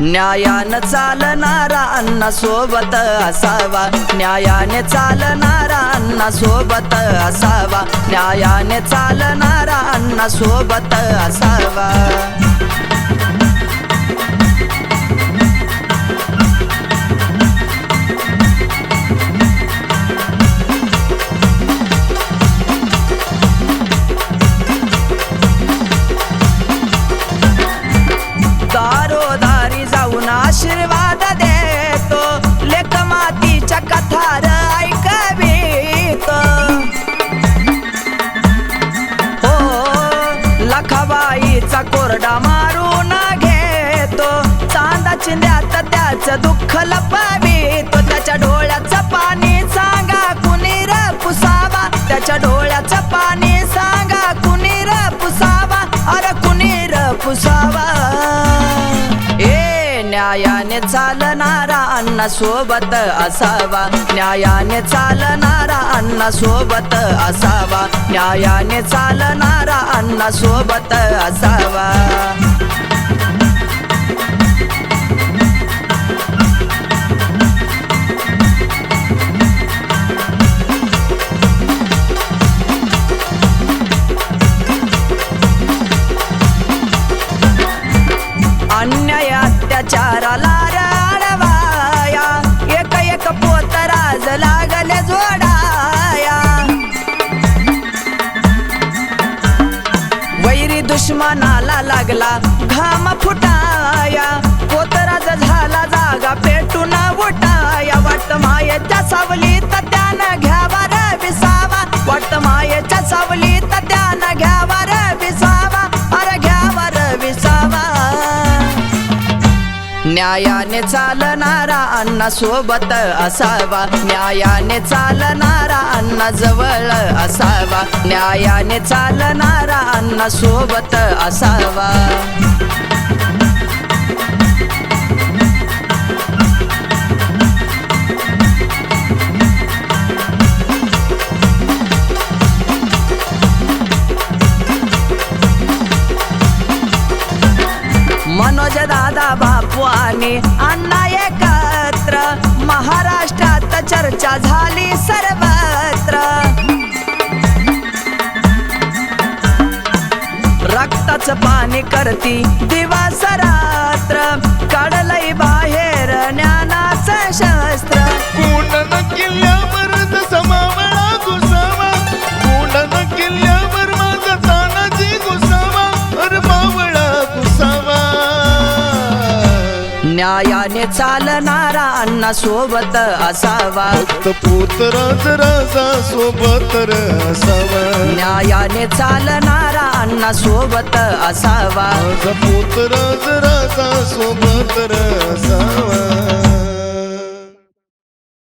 न्यायान न्यायानं चालणारा अन्ना सोबत असावा. न्यायाने चालणारा अन्ना सोबत असावा. न्यायाने चालणारा अन्ना सोबत असावा. त्याचा कोरडा मारून घेतो. चांदा चिंद्यात त्याचं दुःख लपवितो. त्याच्या डोळ्याचं पाणी सांगा कुणी र पुसावा? त्याच्या डोळ्याचं पाणी सांगा कुणी र पुसावा? अरे कुणी र पुसावा? ए न्यायाने चालणार अण्णा सोबत असावा. न्यायाने चालणारा अण्णा सोबत असावा. न्यायाने चालणारा अण्णा सोबत असावा. दुश्मनाला लागला घाम फुटाया. कोतराज झाला जागा पेटून उठाया. वाट मायेच्या सावलीत त्यानं घ्यावा रे विसावा. वाट मायेच्या सावलीत त्यानं घ्यावा रे विसावा. अरे घ्यावा रे विसावा. न्यायाने चालणारा अण्णा सोबत असावा. न्यायाने चालणारा अण्णा जवळ असावा. न्यायाने चालणारा अण्णा सोबत असावा. मनोज दादा बापू आणि अण्णा एकत्र महाराष्ट्रात चर्चा झाली सर्वत्र पाणी न्यायाने चालणारा अण्णा सोबत असावा. फक्त पोतराज राजा सोबत असावा. न्यायाने चालणारा अण्णा सोबत असावा. माझा पोतराज राजा सोबत असावा.